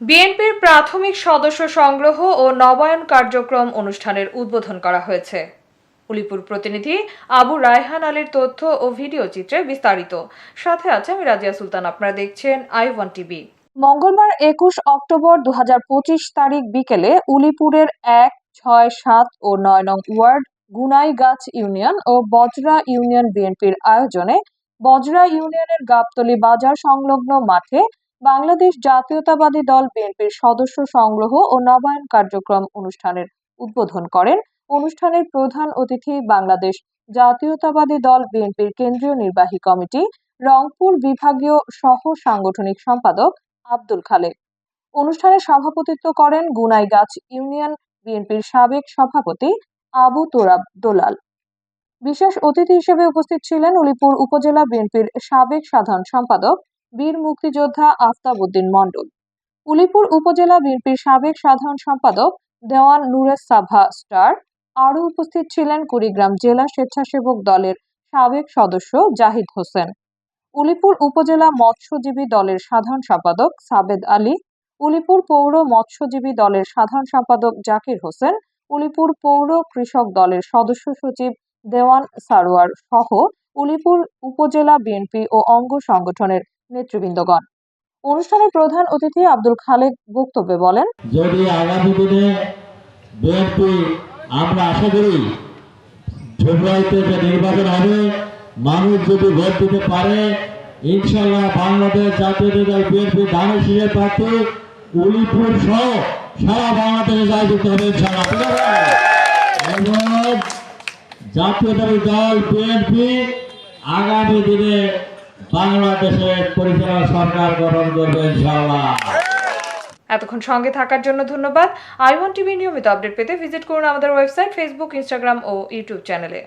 বিএনপির প্রাথমিক সদস্য সংগ্রহ ও নবায়ন কার্যক্রম অনুষ্ঠানের উদ্বোধন করা হয়েছে। উলিপুর প্রতিনিধি আবু রায়হান আলীর তথ্য ও ভিডিও চিত্রে বিস্তারিত। সাথে আছে আমি রাজিয়া সুলতান, আপনারা দেখছেন আই ওয়ান টিভি। মঙ্গলবার একুশ অক্টোবর দু হাজার পঁচিশ তারিখ বিকেলে উলিপুরের এক, ছয়, সাত ও নয় নং ওয়ার্ড, গুনাইগাছ ইউনিয়ন ও বজরা ইউনিয়ন বিএনপির আয়োজনে বজরা ইউনিয়নের গাবতলী বাজার সংলগ্ন মাঠে বাংলাদেশ জাতীয়তাবাদী দল বিএনপির সদস্য সংগ্রহ ও নবায়ন কার্যক্রম অনুষ্ঠানের উদ্বোধন করেন। অনুষ্ঠানের প্রধান অতিথি বাংলাদেশ জাতীয়তাবাদী দল বিএনপির কেন্দ্রীয় নির্বাহী কমিটি, রংপুর বিভাগীয় সহ সাংগঠনিক সম্পাদক আব্দুল খালেক। অনুষ্ঠানে সভাপতিত্ব করেন গুনাইগাছ ইউনিয়ন বিএনপির সাবেক সভাপতি আবু তোরাব দোলাল। বিশেষ অতিথি হিসেবে উপস্থিত ছিলেন উলিপুর উপজেলা বিএনপির সাবেক সাধারণ সম্পাদক বীর মুক্তিযোদ্ধা আফতাব উদ্দিন মণ্ডল। উলিপুর উপজেলা বিএনপির সাবেক সাধারণ সম্পাদক দেওয়ান নুরেস সাভা স্টার। আরও উপস্থিত ছিলেন কুড়িগ্রাম জেলা স্বেচ্ছাসেবক দলের সাবেক সদস্য জাহিদ হোসেন। উলিপুর উপজেলা মৎস্যজীবী দলের সাধারণ সম্পাদক সাবেদ আলী। উলিপুর পৌর মৎস্যজীবী দলের সাধারণ সম্পাদক জাকির হোসেন। উলিপুর পৌর কৃষক দলের সদস্য সচিব দেওয়ান সারোয়ার সহ উলিপুর উপজেলা বিএনপি ও অঙ্গ সংগঠনের নেতৃবৃন্দগণ অনুষ্ঠানের প্রধান অতিথি আব্দুল খালেক বক্তব্যে বলেন, যদি আগামী দিনে বিএনপি, আমরা আশা করি ফেব্রুয়ারিতে যে নির্বাচন হবে, মানুষ যদি ভোট দিতে পারে ইনশাল্লাহ বাংলাদেশ জাতীয় দল বিএনপি ধানের শীষের প্রার্থী, উলিপুর সহ সারা বাংলাদেশে হবে ইনশাল্লাহ ঠিক আছে? এবং জাতীয়তাবাদী দল বিএনপি আগামী দিনে বাংলাদেশের পরিচালনা সরকার গঠন করবে ইনশাআল্লাহ। এতক্ষণ সঙ্গে থাকার জন্য ধন্যবাদ। আই ওয়ান টিভি নিয়মিত আপডেট পেতে ভিজিট করুন আমাদের ওয়েবসাইট, ফেসবুক, ইনস্টাগ্রাম ও ইউটিউব চ্যানেলে।